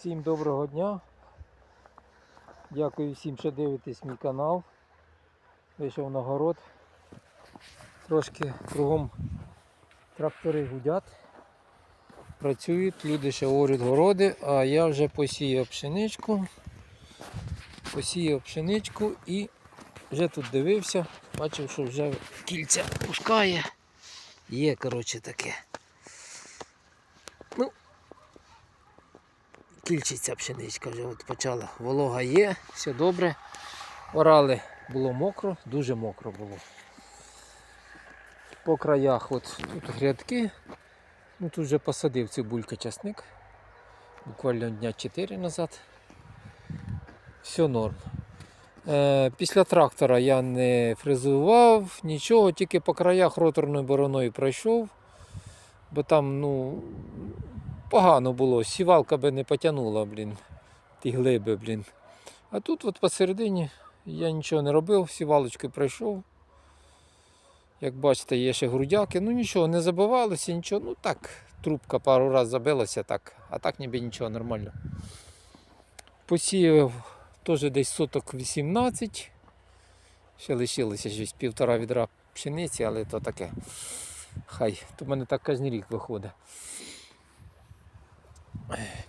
Всім доброго дня. Дякую всім, що дивитесь мій канал. Вийшов на город. Трошки кругом трактори гудять. Працюють, люди ще орють городи, а я вже посіяв пшеничку. Посіяв пшеничку і вже тут дивився, бачив, що вже кільця пускає. Є, коротше, таке. Кільчиться пшеничка вже от почала. Волога є, все добре. Орали було мокро, дуже мокро було. По краях от тут грядки. Ну тут вже посадив цибулька часник. Буквально дня 4 назад. Все норм. Е, після трактора я не фрезував, нічого, тільки по краях роторною бороною пройшов, бо там ну, погано було, сівалка би не потягнула, блін, ті глиби, блін. А тут от посередині я нічого не робив, сівалочкою пройшов. Як бачите, є ще грудяки. Ну нічого, не забивалося, нічого. Ну так, трубка пару разів забилася, так, а так ніби нічого нормально. Посіяв теж десь соток 18. Ще лишилося щось півтора відра пшениці, але то таке. Хай, то в мене так кожен рік виходить.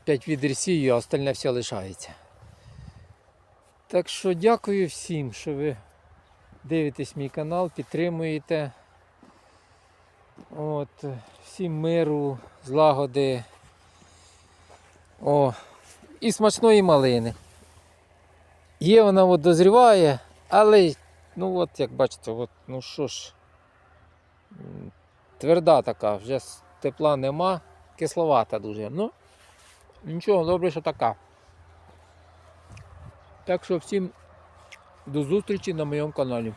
5 відер сію, а остальне все лишається. Так що дякую всім, що ви дивитесь мій канал, підтримуєте. От, всім миру, злагоди. О, і смачної малини. Є вона от дозріває, але ну от як бачите, от, ну що ж, тверда така, вже тепла нема, кисловата дуже. Ну, нічого, добре, що така. Так що всім до зустрічі на моєму каналі.